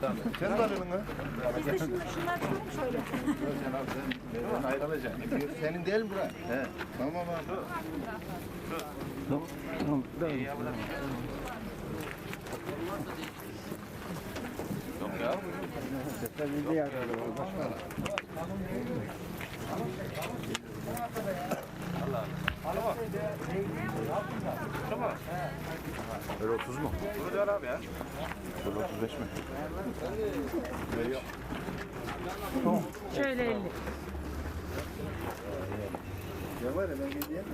Sen de alın ha. Biz de şimdi şunları tutalım şöyle. Ben ayrılacağım. Senin değil mi bura? He. Tamam abi. Böyle 30 mu? Böyle abi ya. Böyle 35 mi? Şöyle 50. Ya var ya ben gideyim.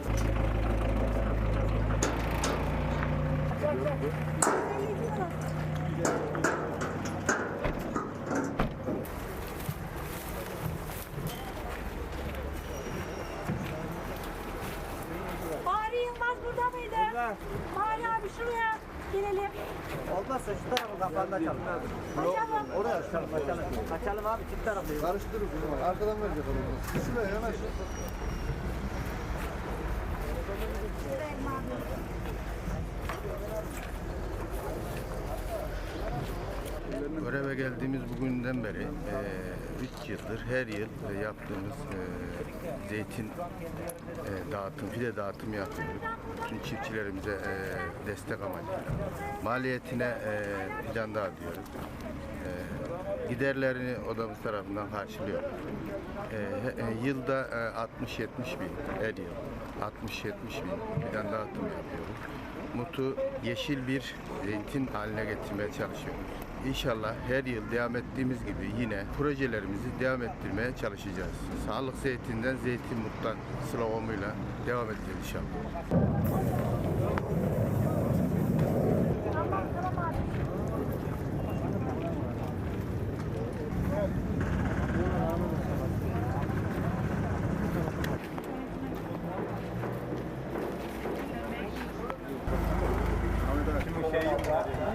Burada. Bari abi şuraya gelelim. Olmazsa şu tarafı kapandı açalım. Kaçalım. Oraya açalım, açalım. Açalım abi çift tarafı. Karıştırırız bunu. Arkadan verecek onu. Şuraya yanaş. Göreve geldiğimiz bugünden beri 3 yıldır her yıl e, yaptığımız e, zeytin e, dağıtım, fide dağıtım yapıyoruz. Tüm çiftçilerimize e, destek amacıyla. Maliyetine e, fidan dağıtıyoruz. E, giderlerini odamız tarafından karşılıyoruz. E, e, yılda e, 60-70 bin her yıl 60-70 bin fidan dağıtım yapıyoruz. Mutu yeşil bir zeytin haline getirmeye çalışıyoruz. İnşallah her yıl devam ettiğimiz gibi yine projelerimizi devam ettirmeye çalışacağız. Sağlık zeytinden zeytin muttan sloganıyla devam edeceğiz inşallah.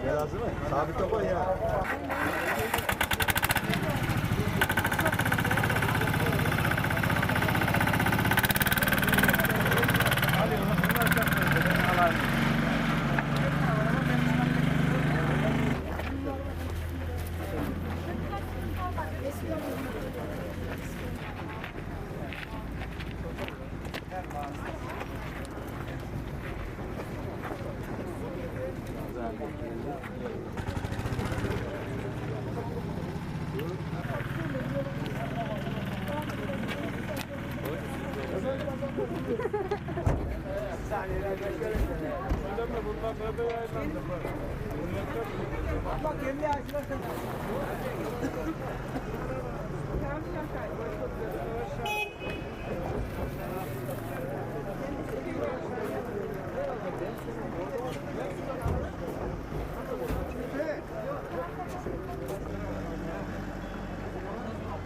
Lazım mı? Sabit koy ya. Bak kendi açmasın.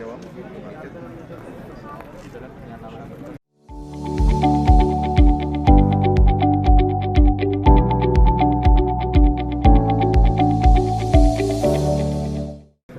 Devam mı?